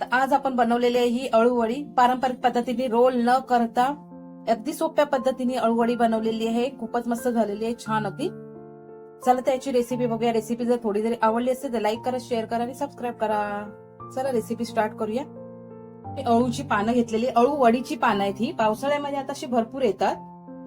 तर आज आपण बनवलेली आहे ही अळूवडी. पारंपरिक पद्धतीने रोल न करता अगदी सोप्या पद्धतीने अळूवडी बनवलेली आहे. खूपच मस्त झालेली आहे. छान अगदी चला त्याची रेसिपी बघूया. रेसिपी जर थोडी जरी आवडली असेल तर लाईक करा शेअर करा आणि सबस्क्राईब करा. चला रेसिपी स्टार्ट करूया. मी अळूची पानं घेतलेली अळू वडीची पानं आहेत ही. पावसाळ्यामध्ये आता अशी भरपूर येतात.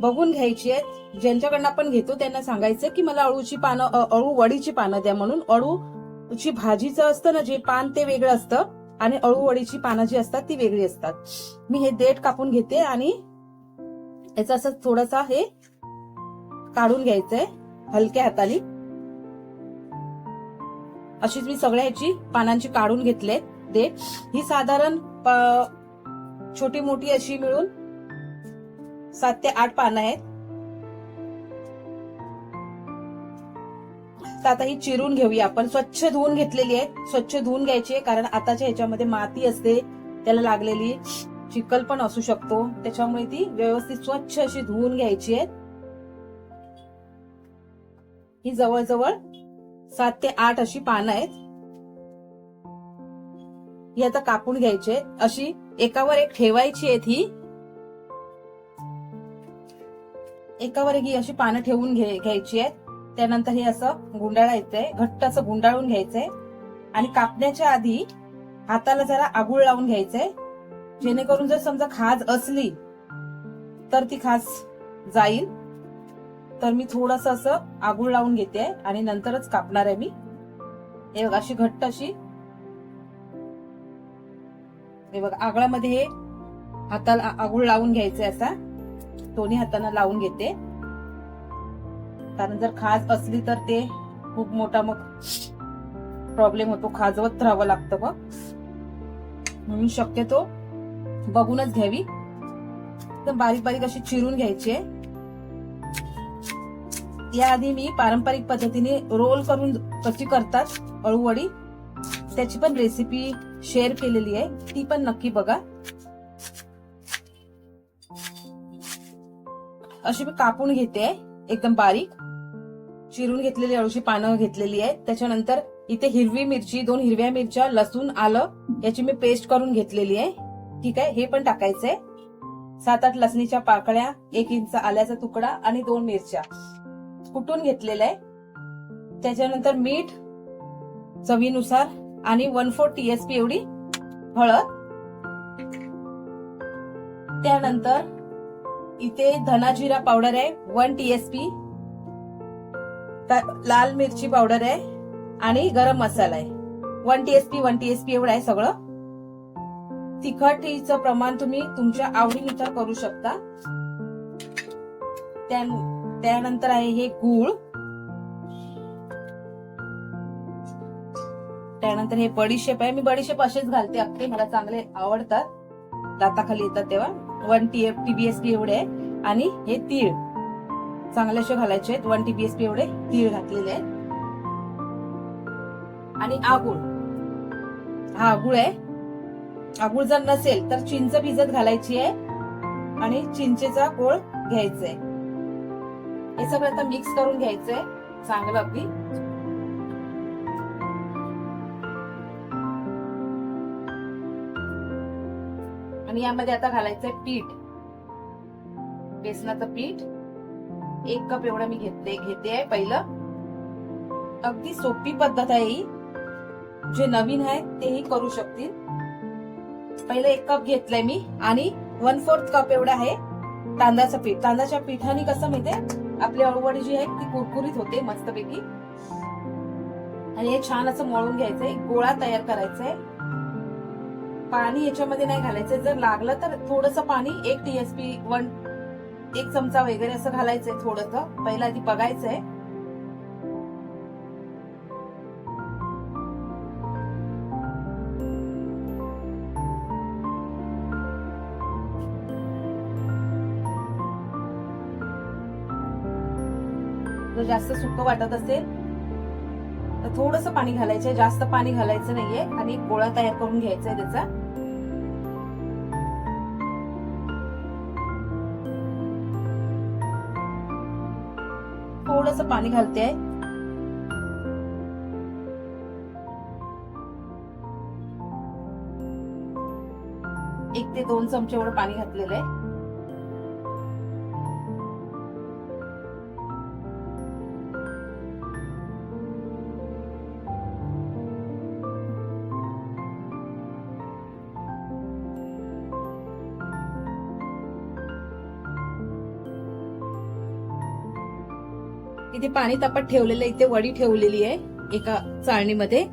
बघून घ्यायची आहेत. ज्यांच्याकडनं आपण घेतो त्यांना सांगायचं की मला अळूची पानं अळू वडीची पानं द्या म्हणून. अळूची भाजीचं असतं ना जे पान ते वेगळं असतं. आणि अळूवडीची पानं जी असतात ती वेगळी असतात. मी हे देठ कापून घेते आणि याचा असं थोडंसं हे काढून घ्यायचंय हलक्या हाताने. अशीच मी सगळ्या ह्याची पानांची काढून घेतले देठ. ही साधारण प- छोटी मोठी अशी मिळून सात ते आठ पानं आहेत. तर आता ही चिरून घेऊया. आपण स्वच्छ धुवून घेतलेली आहे. स्वच्छ धुवून घ्यायची आहे कारण आताच्या ह्याच्यामध्ये माती असते. त्याला लागलेली चिखल पण असू शकतो. त्याच्यामुळे ती व्यवस्थित स्वच्छ अशी धुवून घ्यायची आहे. ही जवळजवळ सात ते आठ अशी पानं आहेत. ही आता कापून घ्यायची आहेत. अशी एकावर एक ठेवायची आहेत ही. एकावर एक ही अशी पानं ठेवून घ्यायची आहेत. त्यानंतर हे असं गुंडाळायचंय. घट्ट असं गुंडाळून घ्यायचंय. आणि कापण्याच्या आधी हाताला जरा आगुळ लावून घ्यायचंय. जेणेकरून जर समजा खाज असली तर ती खाज जाईल. तर मी थोडस असं आगुळ लावून घेते आणि नंतरच कापणार आहे मी. हे बघा अशी घट्ट अशी. हे बघा आगळामध्ये हे हाताला आगुळ लावून घ्यायचंय असा. दोन्ही हाताने लावून घेते. कारण जर खाज असली तर ते खूप मोठा मग प्रॉब्लेम होतो. खाजवत राहावं लागतं बघ. म्हणून शक्यतो बघूनच घ्यावी. एकदम बारीक बारीक अशी चिरून घ्यायची याआधी मी पारंपरिक पद्धतीने रोल करून कशी करतात अळूवडी त्याची पण रेसिपी शेअर केलेली आहे. ती पण नक्की बघा. अशी मी कापून घेते. एकदम बारीक चिरून घेतलेली अळूची पानं घेतलेली आहेत. त्याच्यानंतर इथे हिरवी मिरची दोन हिरव्या मिरच्या लसूण आलं याची मी पेस्ट करून घेतलेली आहे. ठीक आहे हे पण टाकायचंय. सात आठ लसणीच्या पाकळ्या एक इंच आल्याचा तुकडा आणि दोन मिरच्या कुटून घेतलेलं आहे त्याच्यानंतर मीठ चवीनुसार आणि वन फोर टीएसपी एवढी हळद. त्यानंतर इथे धना जिरा पावडर आहे वन टीएसपी लाल मिरची पावडर आहे आणि गरम मसाला आहे. वन टीएसपी वन टीएसपी एवढं आहे सगळं. तिखटीचं प्रमाण तुम्ही तुमच्या आवडीनुसार करू शकता. त्यानंतर आहे हे गूळ. त्यानंतर हे बडीशेप आहे. मी बडीशेप असेच घालते अख्खे मला चांगले आवडतात. दाताखाली येतात तेव्हा. वन टी एफ टीबीएसपी एवढे आहे आणि हे तीळ. चांगले असे घालायचे आहेत. वन टीबीएसपी एवढे तीळ घातलेले आहेत. आणि आगुळ. हा आगुळ आहे. आगुळ जर नसेल तर चिंच भिजत घालायची आहे आणि चिंचेचा गोळ घ्यायचा आहे. हे सगळं आता मिक्स करून घ्यायचंय. चांगलं अगदी आणि यामध्ये आता घालायचंय पीठ. बेसनाचं पीठ. एक कप एवढं मी घेतले घेते आहे पहिलं. अगदी सोपी पद्धत आहे ही. जे नवीन आहे तेही करू शकतील. पहिलं एक कप घेतलंय मी आणि वन फोर्थ कप एवढं आहे तांदळाचं पीठ. तांदळाच्या पिठाने कसं माहितीये? आपली अळवडी जी आहे ती कुरकुरीत होते मस्तपैकी. आणि हे छान असं मळून घ्यायचंय. गोळा तयार करायचाय. पाणी याच्यामध्ये नाही घालायचं. जर लागलं तर थोडस पाणी एक टीएसपी वन एक चमचा वगैरे असं घालायचंय थोडस. पहिला आधी बघायचंय. जर जास्त सुकं वाटत असेल तर थोडस पाणी घालायचंय. जास्त पाणी घालायचं नाहीये. आणि एक गोळा तयार करून घ्यायचा आहे त्याचा. थोडस पाणी घालते. आहे एक ते दोन चमचे एवढं पाणी घातलेलं आहे. इथे पाणी तापत ठेवलेलं आहे, इथे वडी ठेवलेली आहे एका चाळणीमध्ये.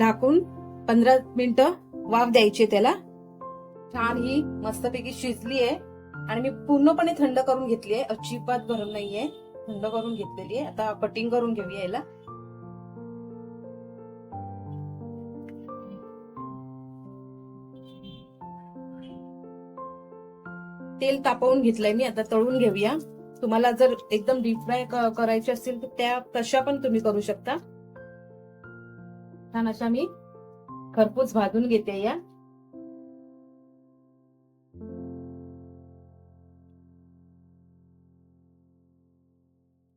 ढाकून पंधरा मिनिट वाफ द्यायची त्याला. छान ही मस्तपैकी शिजली आहे. आणि मी पूर्णपणे थंड करून घेतली आहे. अजिबात गरम नाहीये. थंड करून घेतलेली आहे. आता कटिंग करून घेऊया याला. तेल तापवून घेतलंय मी. आता तळून घेऊया. तुम्हाला जर एकदम डीप फ्राय करायचे असतील तर त्या तशा पण तुम्ही करू शकता. छान अशा मी खरपूस भाजून घेते या.